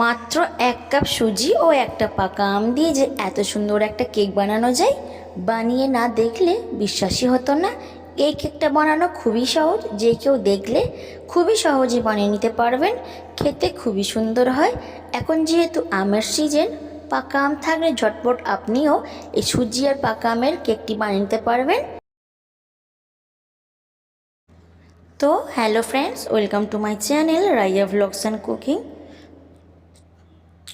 মাত্র এক কাপ সুজি ও একটা পাকা আম দিয়ে যে এত সুন্দর একটা কেক বানানো যায়, বানিয়ে না দেখলে বিশ্বাসই হতো না। এই কেকটা বানানো খুবই সহজ, যে কেউ দেখলে খুবই সহজে বানিয়ে নিতে পারবেন। খেতে খুবই সুন্দর হয়। এখন যেহেতু আমের সিজন পাকা আম থাকলে ঝটপট আপনিও এই সুজি আর পাকা আমের কেকটি বানিয়ে নিতে পারবেন। তো hello friends welcome to my channel Raiya vlogs and cooking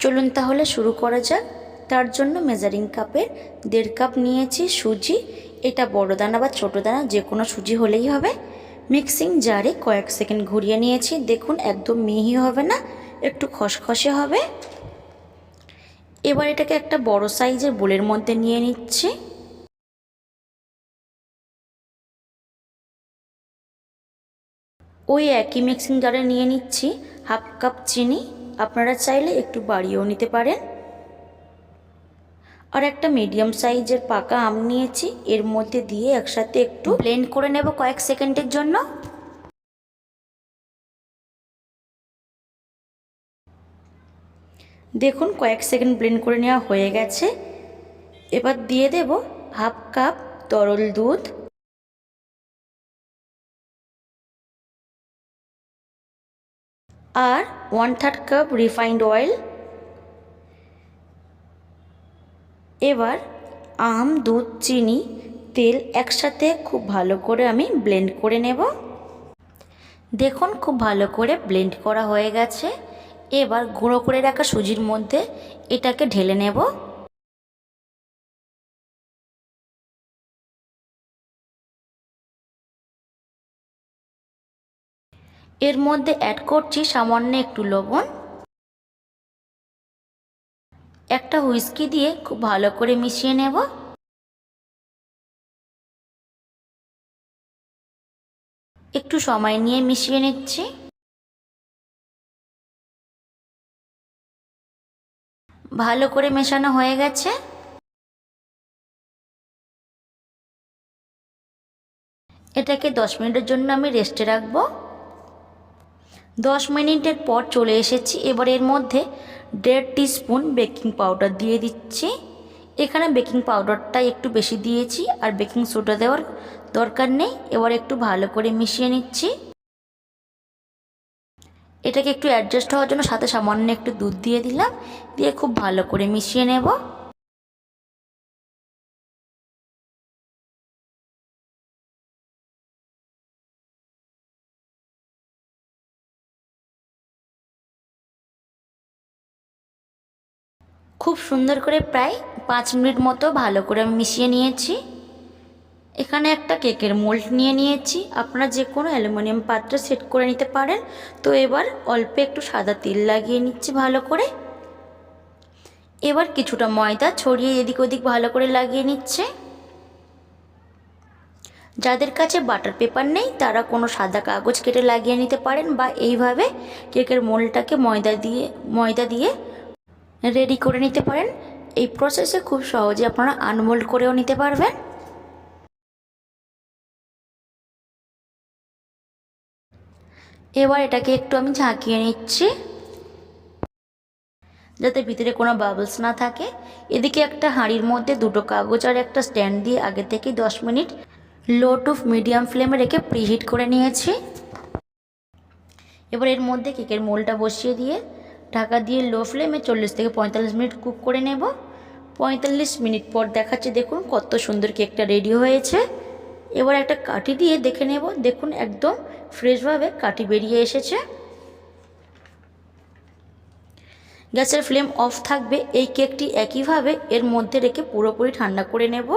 চলুন তাহলে শুরু করা যাক। তার জন্য মেজারিং কাপের দেড় কাপ নিয়েছি সুজি। এটা বড় দানা বা ছোটো দানা, যে কোনো সুজি হলেই হবে। মিক্সিং জারে কয়েক সেকেন্ড ঘুরিয়ে নিয়েছি। দেখুন, একদম মিহি হবে না, একটু খসখসে হবে। এবার এটাকে একটা বড় সাইজের বোলের মধ্যে নিয়ে নিচ্ছি। ওই একই মিক্সিং জারে নিয়ে নিচ্ছি হাফ কাপ চিনি। আপনারা চাইলে একটু বাড়িয়েও নিতে পারেন। আর একটা মিডিয়াম সাইজের পাকা আম নিয়েছি, এর মধ্যে দিয়ে একসাথে একটু ব্লেন্ড করে নেব কয়েক সেকেন্ডের জন্য। দেখুন, কয়েক সেকেন্ড ব্লেন্ড করে নেওয়া হয়ে গেছে। এবার দিয়ে দেব হাফ কাপ তরল দুধ। আর one third cup refined oil এবার আম, দুধ, চিনি, তেল একসাথে খুব ভালো করে আমি ব্লেন্ড করে নেব। দেখুন খুব ভালো করে ব্লেন্ড করা হয়ে গেছে। এবার গুঁড়ো করে রাখা সুজির মধ্যে এটাকে ঢেলে নেব। এর মধ্যে অ্যাড করছি সামান্য একটু লবণ। একটা হুইস্কি দিয়ে খুব ভালো করে মিশিয়ে নেব। একটু সময় নিয়ে মিশিয়ে নিচ্ছি। ভালো করে মেশানো হয়ে গেছে। এটাকে দশ মিনিটের জন্য আমি রেস্টে রাখব। দশ মিনিটের পর চলে এসেছি। এবার এর মধ্যে দেড় স্পুন বেকিং পাউডার দিয়ে দিচ্ছি। এখানে বেকিং পাউডারটা একটু বেশি দিয়েছি আর বেকিং সোডা দেওয়ার দরকার নেই। এবার একটু ভালো করে মিশিয়ে নিচ্ছি। এটাকে একটু অ্যাডজাস্ট হওয়ার জন্য সাথে সামান্য একটু দুধ দিয়ে দিলাম। দিয়ে খুব ভালো করে মিশিয়ে নেব। খুব সুন্দর করে প্রায় পাঁচ মিনিট মতো ভালো করে আমি মিশিয়ে নিয়েছি। এখানে একটা কেকের মোল্ড নিয়ে নিয়েছি। আপনারা যে কোনো অ্যালুমিনিয়াম পাত্রে সেট করে নিতে পারেন। তো এবার অল্প একটু সাদা তেল লাগিয়ে নিচ্ছি ভালো করে। এবার কিছুটা ময়দা ছড়িয়ে এদিক ওদিক ভালো করে লাগিয়ে নিচ্ছে। যাদের কাছে বাটার পেপার নেই, তারা কোনো সাদা কাগজ কেটে লাগিয়ে নিতে পারেন বা এইভাবে কেকের মোলটাকে ময়দা দিয়ে ময়দা দিয়ে রেডি করে নিতে পারেন। এই প্রসেসে খুব সহজে আপনারা আনমোল্ড করেও নিতে পারবেন। এবার এটাকে একটু আমি ঝাঁকিয়ে নিচ্ছি। যাতে ভিতরে কোনো বাবলস না থাকে। এদিকে একটা হাঁড়ির মধ্যে দুটো কাগজ আর একটা স্ট্যান্ড দিয়ে আগে থেকে দশ মিনিট লো টু মিডিয়াম ফ্লেমে রেখে প্রিহিট করে নিয়েছি। এবার এর মধ্যে কেকের মোলটা বসিয়ে দিয়ে ঢাকা দিয়ে লো ফ্লেমে চল্লিশ থেকে পঁয়তাল্লিশ মিনিট কুক করে নেব। পঁয়তাল্লিশ মিনিট পর দেখাচ্ছে, দেখুন কত সুন্দর কেকটা রেডি হয়েছে। এবার একটা কাঠি দিয়ে দেখে নেব। দেখুন একদম ফ্রেশভাবে কাঠি বেরিয়ে এসেছে। গ্যাসের ফ্লেম অফ থাকবে। এই কেকটি একইভাবে এর মধ্যে রেখে পুরোপুরি ঠান্ডা করে নেব।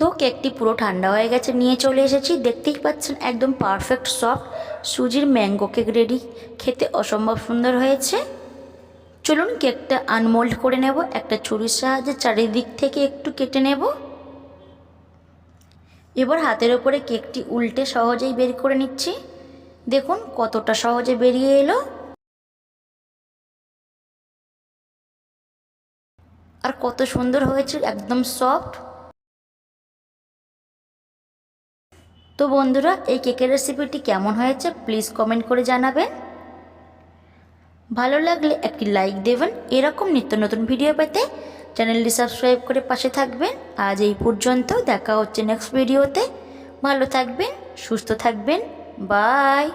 তো কেকটি পুরো ঠান্ডা হয়ে গেছে, নিয়ে চলে এসেছি। দেখতেই পাচ্ছেন, একদম পারফেক্ট সফট সুজির ম্যাঙ্গো কেক রেডি খেতে অসম্ভব সুন্দর হয়েছে। চলুন কেকটা আনমোল্ড করে নেব। একটা ছুরির সাহায্যে চারিদিক থেকে একটু কেটে নেব। এবার হাতের ওপরে কেকটি উল্টে সহজেই বের করে নিচ্ছি। দেখুন কতটা সহজে বেরিয়ে এলো। আর কত সুন্দর হয়েছে, একদম সফট তো বন্ধুরা, এই কেকের রেসিপিটি কেমন হয়েছে প্লিজ কমেন্ট করে জানাবেন। ভালো লাগলে একটি লাইক দেবেন। এরকম নিত্য নতুন ভিডিও পেতে চ্যানেলটি সাবস্ক্রাইব করে পাশে থাকবেন। আজ এই পর্যন্ত দেখা হচ্ছে নেক্সট ভিডিওতে ভালো থাকবেন, সুস্থ থাকবেন। বাই